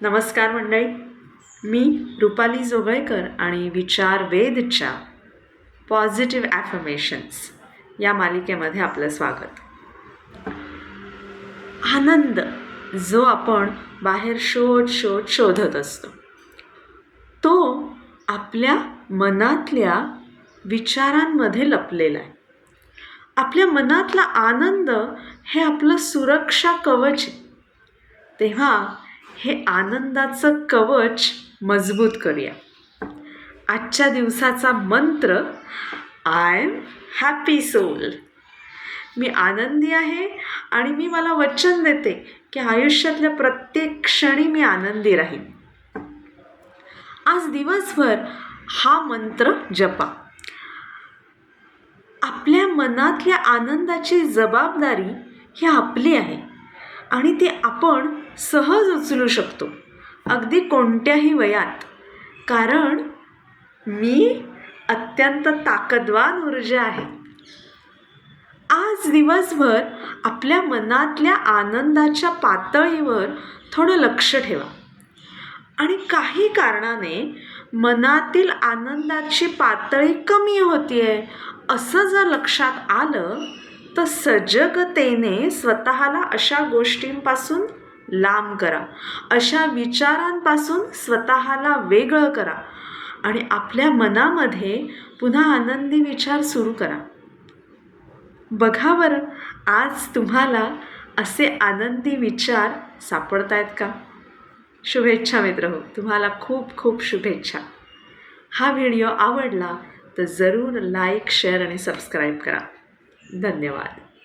नमस्कार मंडळी. मी रुपाली जोगळेकर आणि विचार वेदच्या पॉझिटिव्ह ॲफर्मेशन्स या मालिकेमध्ये आपलं स्वागत. आनंद जो आपण बाहेर शोध शोध शोधत असतो तो आपल्या मनातल्या विचारांमध्ये लपलेला आहे. आपल्या मनातला आनंद हे आपलं सुरक्षा कवच आहे. तेव्हा हे आनंदाचं कवच मजबूत करूया. आजच्या दिवसाचा मंत्र आय एम हॅपी सोल. मी आनंदी आहे आणि मी मला वचन देते की आयुष्यातल्या प्रत्येक क्षणी मी आनंदी राहीन. आज दिवसभर हा मंत्र जपा. आपल्या मनातल्या आनंदाची जबाबदारी ही आपली आहे. आणि ते आपण सहज उचलू शकतो अगदी कोणत्याही वयात. कारण मी अत्यंत ताकदवान ऊर्जा आहे. आज दिवसभर आपल्या मनातल्या आनंदाच्या पातळीवर थोडं लक्ष ठेवा. आणि काही कारणाने मनातील आनंदाची पातळी कमी होती आहे असं जर लक्षात आलं तर सजगतेने स्वतःला अशा गोष्टींपासून लांब करा. अशा विचारांपासून स्वतःला वेगळं करा. आणि आपल्या मनामध्ये पुन्हा आनंदी विचार सुरू करा. बघा बरं आज तुम्हाला असे आनंदी विचार सापडत आहेत का? शुभेच्छा मित्र हो तुम्हाला खूप खूप शुभेच्छा. हा व्हिडिओ आवडला तर जरूर लाईक शेअर आणि सबस्क्राईब करा. धन्यवाद.